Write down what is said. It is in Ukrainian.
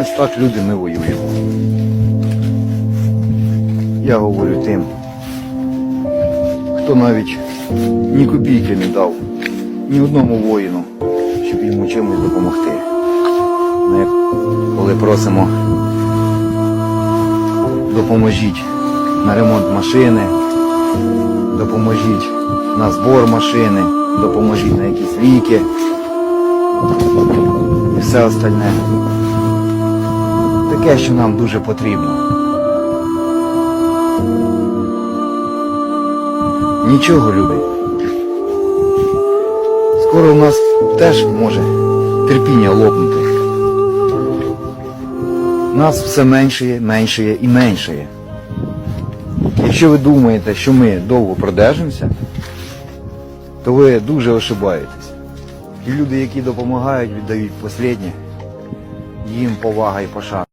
Ось так люди ми воюємо. Я говорю тим, хто навіть ні копійки не дав ні одному воїну, щоб йому чимось допомогти. Ми коли просимо допоможіть на ремонт машини, допоможіть на збор машини, допоможіть на якісь ліки і все остальне. Таке, що нам дуже потрібно. Нічого, люди. Скоро у нас теж може терпіння лопнути. Нас все меншає, меншає і меншає. Якщо ви думаєте, що ми довго продержимося, то ви дуже ошибаєтесь. І люди, які допомагають, віддають останнє, їм повага і пошана.